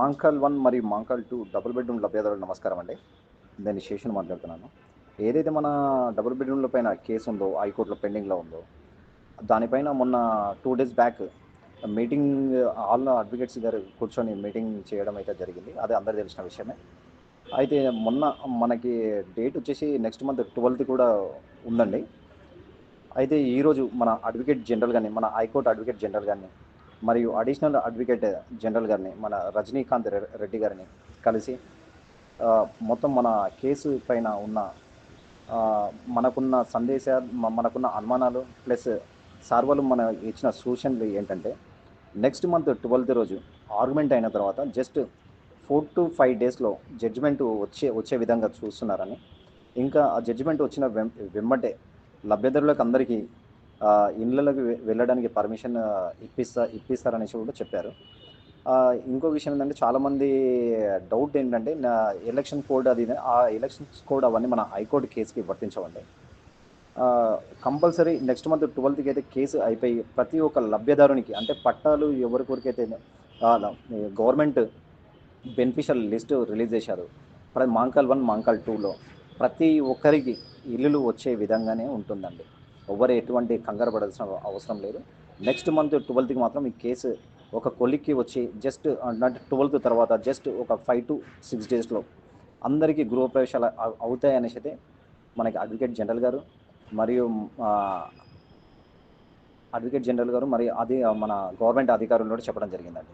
Mankal one మరియు Mankal two double bedroom లభ్యతలు నమస్కారం అండి. నేను శేషన్ మాట్లాడుతున్నాను. ఏదైతే మన డబుల్ బెడ్రూమ్ల పైన కేసు ఉందో హైకోర్టులో పెండింగ్లో ఉందో దానిపైన మొన్న two days back meeting all advocates గారు కూర్చొని మీటింగ్ చేయడం అయితే జరిగింది. అదే అందరు తెలిసిన విషయమే. అయితే మొన్న మనకి డేట్ వచ్చేసి నెక్స్ట్ మంత్ ట్వెల్త్ కూడా ఉందండి. అయితే ఈరోజు మన అడ్వకేట్ జనరల్ కానీ మన హైకోర్టు అడ్వకేట్ జనరల్ కానీ మరియు అడిషనల్ అడ్వకేట్ జనరల్ గారిని మన రజనీకాంత్ రెడ్డి గారిని కలిసి మొత్తం మన కేసు పైన ఉన్న మనకున్న సందేశాలు మనకున్న అనుమానాలు ప్లస్ సార్ వాళ్ళు మన ఇచ్చిన సూచనలు ఏంటంటే నెక్స్ట్ మంత్ ట్వెల్త్ రోజు ఆర్గ్యుమెంట్ అయిన తర్వాత జస్ట్ ఫోర్ టు ఫైవ్ డేస్లో జడ్జిమెంట్ వచ్చే వచ్చే విధంగా చూస్తున్నారని. ఇంకా ఆ జడ్జిమెంట్ వచ్చిన వెం వెంబటే లబ్ధిదారులకు అందరికీ ఆ, ఇళ్ళకి వెళ్ళడానికి పర్మిషన్ ఇప్పిస్తా ఇప్పిస్తారనేసి కూడా చెప్పారు. ఇంకో విషయం ఏంటంటే చాలామంది డౌట్ ఏంటంటే నా ఎలక్షన్ కోడ్ అది ఆ ఎలక్షన్ కోడ్ అవన్నీ మన హైకోర్టు కేసుకి వర్తించవండి. కంపల్సరీ నెక్స్ట్ మంత్ ట్వెల్త్కి అయితే కేసు అయిపోయి ప్రతి ఒక్క లబ్ధిదారునికి అంటే పట్టాలు ఎవరికొరికైతే గవర్నమెంట్ బెనిఫిషియల్ లిస్ట్ రిలీజ్ చేశారు. ప్రతి మాంకాల్ వన్ మాంకాల్ టూలో ప్రతి ఒక్కరికి ఇల్లులు వచ్చే విధంగానే ఉంటుందండి. ఎవరు ఎటువంటి కంగారు పడాల్సిన అవసరం లేదు. నెక్స్ట్ మంత్ ట్వెల్త్కి మాత్రం ఈ కేసు ఒక కొలిక్కి వచ్చి జస్ట్ అంటే ట్వెల్త్ తర్వాత జస్ట్ ఒక ఫైవ్ టు సిక్స్ డేస్లో అందరికీ గృహప్రవేశాలు అవ్- అవుతాయనేసి అయితే మనకి అడ్వకేట్ జనరల్ గారు మరియు అడ్వకేట్ జనరల్ గారు మరియు అది మన గవర్నమెంట్ అధికారులు కూడా చెప్పడం జరిగిందండి.